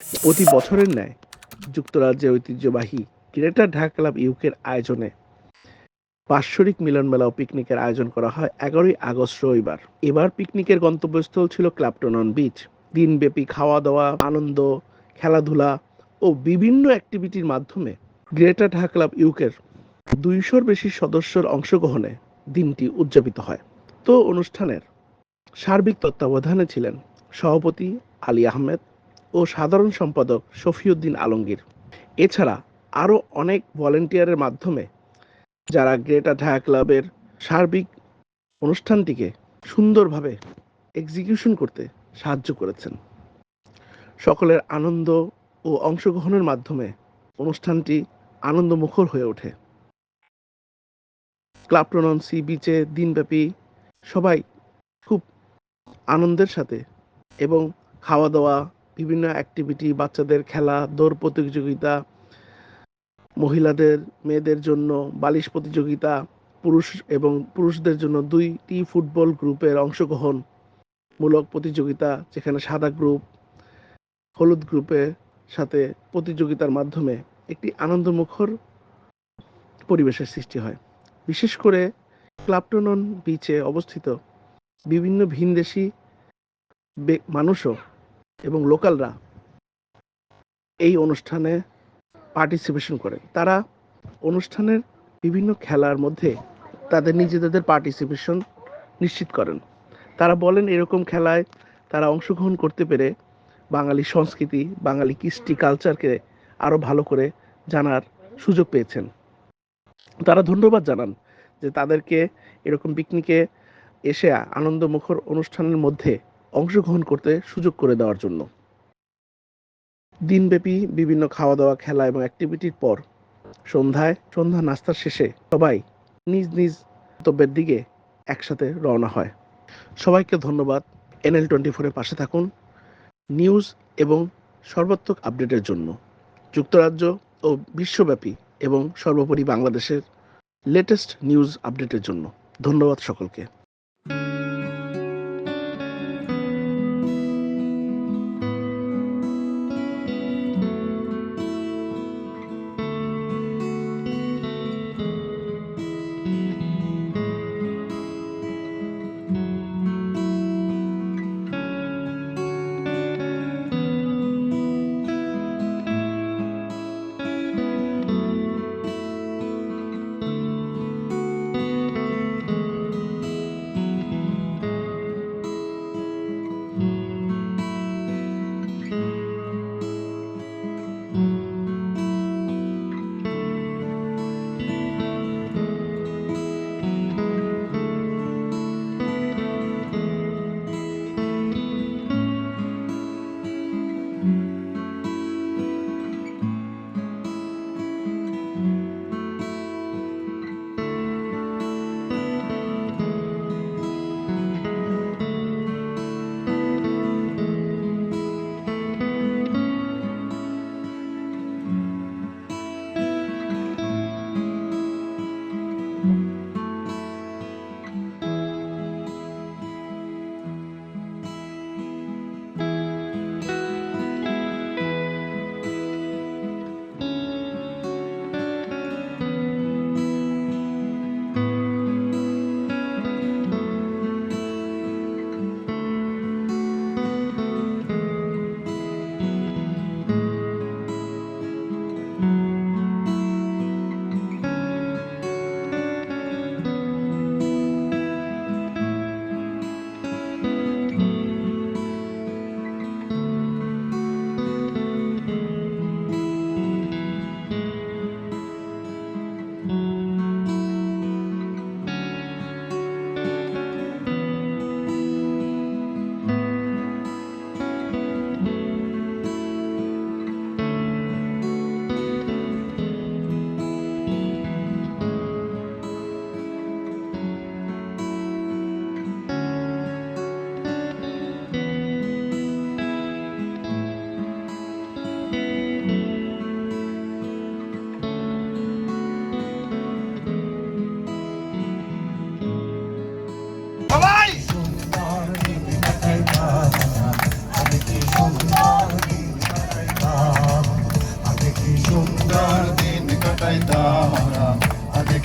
প্রতি বছরের ন্যায় যুক্তরাজ্যের ঐতিহ্যবাহী গ্রেটার ঢাকা ক্লাব ইউকের আয়োজনে বাৎসরিক মিলন মেলা ও পিকনিকের আয়োজন করা হয় এগারোই আগস্ট রবিবার। এবার পিকনিকের গন্তব্যস্থল ছিল ক্লাপটনন বিচ। দিনব্যাপী খাওয়া দাওয়া আনন্দ, খেলাধুলা ও বিভিন্ন অ্যাক্টিভিটির মাধ্যমে গ্রেটার ঢাকা ক্লাব ইউকের দুইশোর বেশি সদস্যর অংশগ্রহণে দিনটি উদযাপিত হয়। তো অনুষ্ঠানের সার্বিক তত্ত্বাবধানে ছিলেন সভাপতি আলী আহমেদ ও সাধারণ সম্পাদক শফিউদ্দিন আলমগীর। এছাড়া আরও অনেক ভলেন্টিয়ারের মাধ্যমে যারা গ্রেটার ঢাকা ক্লাবের সার্বিক অনুষ্ঠানটিকে সুন্দরভাবে এক্সিকিউশন করতে সাহায্য করেছেন। সকলের আনন্দ ও অংশগ্রহণের মাধ্যমে অনুষ্ঠানটি আনন্দমুখর হয়ে ওঠে। ক্লাব প্রনন সি বিচে দিনব্যাপী সবাই খুব আনন্দের সাথে এবং খাওয়া দাওয়া বিভিন্ন অ্যাক্টিভিটি বাচ্চাদের খেলা, দৌড় প্রতিযোগিতা, মহিলাদের, মেয়েদের জন্য বালিশ প্রতিযোগিতা, পুরুষ এবং পুরুষদের জন্য দুইটি ফুটবল গ্রুপের অংশগ্রহণ মূলক প্রতিযোগিতা, যেখানে সাদা গ্রুপ হলুদ গ্রুপের সাথে প্রতিযোগিতার মাধ্যমে একটি আনন্দমুখর পরিবেশের সৃষ্টি হয়। বিশেষ করে ক্লাপটনন বিচে অবস্থিত বিভিন্ন ভিনদেশি মানুষও এবং লোকালরা এই অনুষ্ঠানে পার্টিসিপেশন করে। তারা অনুষ্ঠানের বিভিন্ন খেলার মধ্যে তাদের নিজেদের পার্টিসিপেশন নিশ্চিত করেন। তারা বলেন এরকম খেলায় তারা অংশগ্রহণ করতে পেরে বাঙালি সংস্কৃতি, বাঙালি কৃষ্টি কালচারকে আরও ভালো করে জানার সুযোগ পেয়েছেন। তারা ধন্যবাদ জানান যে তাদেরকে এরকম পিকনিকে এসে আনন্দমুখর অনুষ্ঠানের মধ্যে অংশগ্রহণ করতে সুযোগ করে দেওয়ার জন্য। দিনব্যাপী বিভিন্ন খাওয়া দাওয়া খেলা এবং অ্যাক্টিভিটির পর সন্ধ্যায় সন্ধ্যা নাস্তার শেষে সবাই নিজ নিজ গন্তব্যের দিকে একসাথে রওনা হয়। সবাইকে ধন্যবাদ এনএল টোয়েন্টি ফোরের পাশে থাকুন। নিউজ এবং সর্বাত্মক আপডেটের জন্য যুক্তরাজ্য ও বিশ্বব্যাপী এবং সর্বোপরি বাংলাদেশের লেটেস্ট নিউজ আপডেটের জন্য। ধন্যবাদ সকলকে।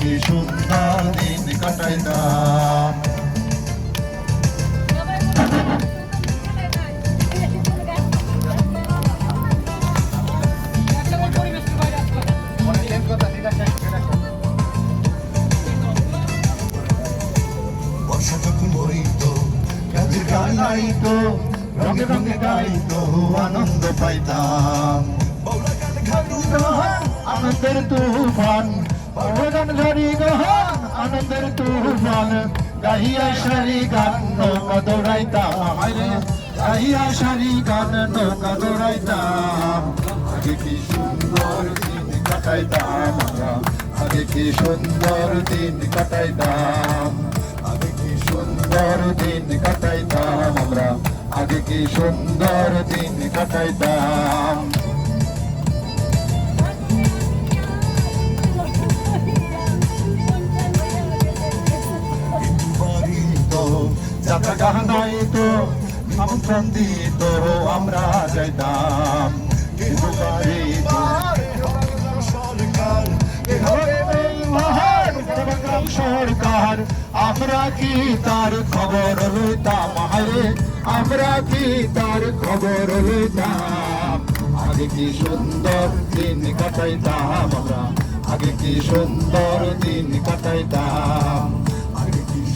কি সুন্দর দিন কাটাইতাম বর্ষা যখন বইতো কাজে গান গাইতো রঙে রঙে গাইতো আনন্দ পাইতাম। আনন্দের তুফান। গান গাড়ি গহান আনন্দের তুফান গাইয়া সারি গান, নৌকা দৌড়াইতাম। গাইয়া সারি গান, নৌকা দৌড়াইতাম। আগে কি সুন্দর দিন কাটাইতাম আগে কি সুন্দর দিন কাটাইতাম। আগে কি সুন্দর দিন কাটাইতাম আমরা। আগে কি সুন্দর দিন কাটাইতাম। যাত্রা গাহানাই তো আমন্ত্রণ দিত আমরা যাইতাম। কিন্তু সরকার, আমরা কি তার খবর লইতাম? হারে আমরা কি তার খবর লইতাম? আগে কি সুন্দর দিন কাটাইতাম আমরা? আগে কি সুন্দর দিন কাটাইতাম?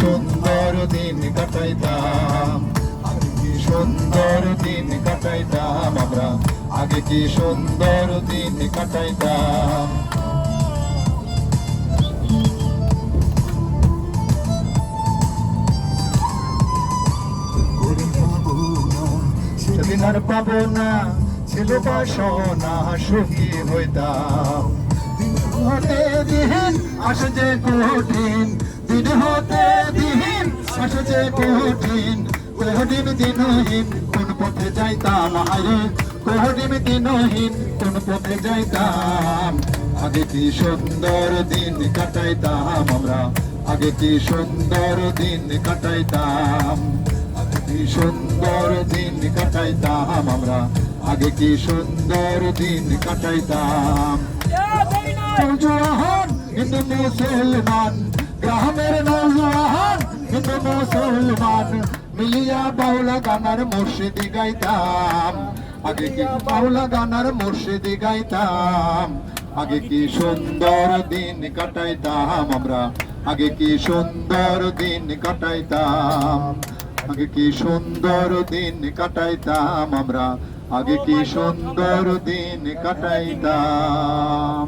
সুন্দর দিন কাটাইতাম। আগে কি সুন্দর দিন কাটাইতাম আমরা? আগে কি সুন্দর দিন কাটাইতাম? সেদিন আর পাবো না, ছিল বাসনা, সুখী হইতাম। দিন আসে যে কঠিন দিন হতে দিন যে কঠিন কোহদিন দিনহীন কোন পথে যাইতাম? আরে কোহদিন দিনহীন কোন পথে যাইতাম? আগে কি সুন্দর দিন কাটাইতাম আমরা? আগে কি সুন্দর দিন কাটাইতাম? আগে কি সুন্দর দিন কাটাইতাম আমরা? আগে কি সুন্দর দিন কাটাইতাম? হিন্দু মুসলমান। গ্রামের নৌজওয়ান হিন্দু মুসলমান, মিলিয়া বাউলা গানার মুর্শিদি গাইতাম। আগে কি বাউলা গানার মুর্শিদি গাইতাম? আগে কি সুন্দর দিন কাটাইতাম আমরা? আগে কি সুন্দর দিন কাটাইতাম? আগে কি সুন্দর দিন কাটাইতাম আমরা? আগে কি সুন্দর দিন কাটাইতাম?